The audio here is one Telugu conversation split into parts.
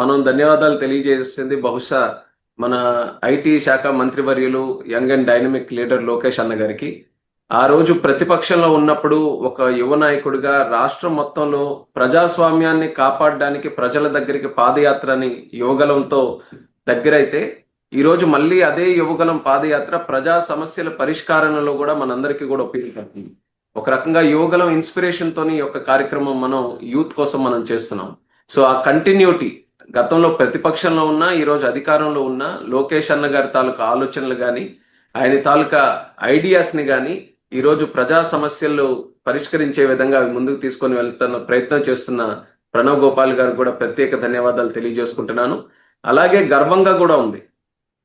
మనం ధన్యవాదాలు తెలియజేస్తుంది బహుశా మన ఐటీ శాఖ మంత్రివర్యులు young and dynamic leader Lokesh అన్న గారికి. ఆ రోజు ప్రతిపక్షంలో ఉన్నప్పుడు ఒక యువ నాయకుడిగా రాష్ట్రం మొత్తంలో ప్రజాస్వామ్యాన్ని కాపాడడానికి ప్రజల దగ్గరికి పాదయాత్రని యువగలంతో దగ్గరైతే ఈ రోజు మళ్ళీ అదే యువగలం పాదయాత్ర ప్రజా సమస్యల పరిష్కారంలో కూడా మనందరికీ కూడా ఉపయోగపడుతుంది ఒక రకంగా యువగలం ఇన్స్పిరేషన్ తోని ఈ యొక్క కార్యక్రమం మనం యూత్ కోసం మనం చేస్తున్నాం. సో ఆ కంటిన్యూటీ గతంలో ప్రతిపక్షంలో ఉన్నా ఈరోజు అధికారంలో ఉన్న లోకేష్ అన్న గారి తాలూకా ఆలోచనలు కానీ ఆయన తాలూకా ఐడియాస్ని కానీ ఈరోజు ప్రజా సమస్యలు పరిష్కరించే విధంగా అవి ముందుకు తీసుకొని వెళ్తున్న ప్రయత్నం చేస్తున్న ప్రణవ్ గోపాల్ గారు కూడా ప్రత్యేక ధన్యవాదాలు తెలియజేసుకుంటున్నాను. అలాగే గర్వంగా కూడా ఉంది.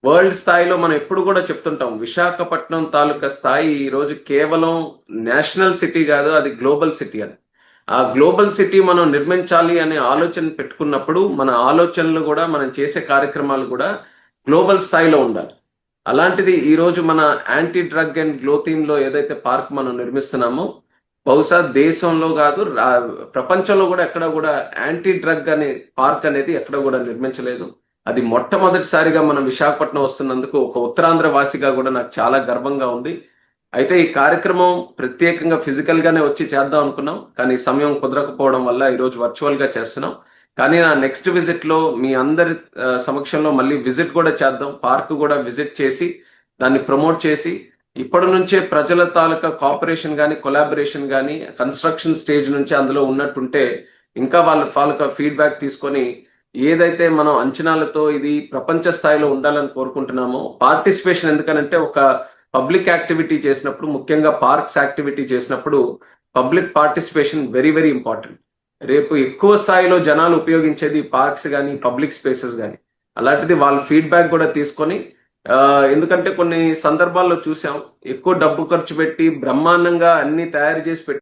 వరల్డ్ స్థాయిలో మనం ఎప్పుడు కూడా చెప్తుంటాం విశాఖపట్నం తాలూకా స్థాయి ఈ రోజు కేవలం నేషనల్ సిటీ కాదు అది గ్లోబల్ సిటీ అని. ఆ గ్లోబల్ సిటీ మనం నిర్మించాలి అనే ఆలోచన పెట్టుకున్నప్పుడు మన ఆలోచనలు కూడా మనం చేసే కార్యక్రమాలు కూడా గ్లోబల్ స్థాయిలో ఉండాలి. అలాంటిది ఈ రోజు మన యాంటీ డ్రగ్ అండ్ గ్లో థీమ్లో ఏదైతే పార్క్ మనం నిర్మిస్తున్నామో బహుశా దేశంలో కాదు రా- ప్రపంచంలో కూడా ఎక్కడ కూడా యాంటీ డ్రగ్ అనే పార్క్ అనేది ఎక్కడ కూడా నిర్మించలేదు. అది మొట్టమొదటిసారిగా మనం విశాఖపట్నం వస్తున్నందుకు ఒక ఉత్తరాంధ్ర వాసిగా కూడా నాకు చాలా గర్వంగా ఉంది. అయితే ఈ కార్యక్రమం ప్రత్యేకంగా ఫిజికల్ గానే వచ్చి చేద్దాం అనుకున్నాం. కానీ సమయం కుదరకపోవడం వల్ల ఈరోజు వర్చువల్గా చేస్తున్నాం. కానీ నా నెక్స్ట్ విజిట్లో మీ అందరి సమక్షంలో మళ్ళీ విజిట్ కూడా చేద్దాం. పార్క్ కూడా విజిట్ చేసి దాన్ని ప్రమోట్ చేసి ఇప్పటి నుంచే ప్రజల తాలూకా కోఆపరేషన్ కానీ కొలాబరేషన్ కానీ కన్స్ట్రక్షన్ స్టేజ్ నుంచి అందులో ఉన్నట్టుంటే ఇంకా వాళ్ళ తాలూకా ఫీడ్బ్యాక్ తీసుకొని ఏదైతే మనం అంచనాలతో ఇది ప్రపంచ స్థాయిలో ఉండాలని కోరుకుంటున్నామో పార్టిసిపేషన్ ఎందుకనంటే ఒక పబ్లిక్ యాక్టివిటీ చేసినప్పుడు ముఖ్యంగా పార్క్స్ యాక్టివిటీ చేసినప్పుడు public participation very very important. రేపు ఎక్కువ స్థాయిలో జనాలు ఉపయోగించేది పార్క్స్ కానీ పబ్లిక్ స్పేసెస్ కానీ అలాంటిది వాళ్ళ ఫీడ్బ్యాక్ కూడా తీసుకొని ఎందుకంటే కొన్ని సందర్భాల్లో చూసాం ఎక్కువ డబ్బు ఖర్చు పెట్టి బ్రహ్మాండంగా అన్ని తయారు చేసి పెట్టి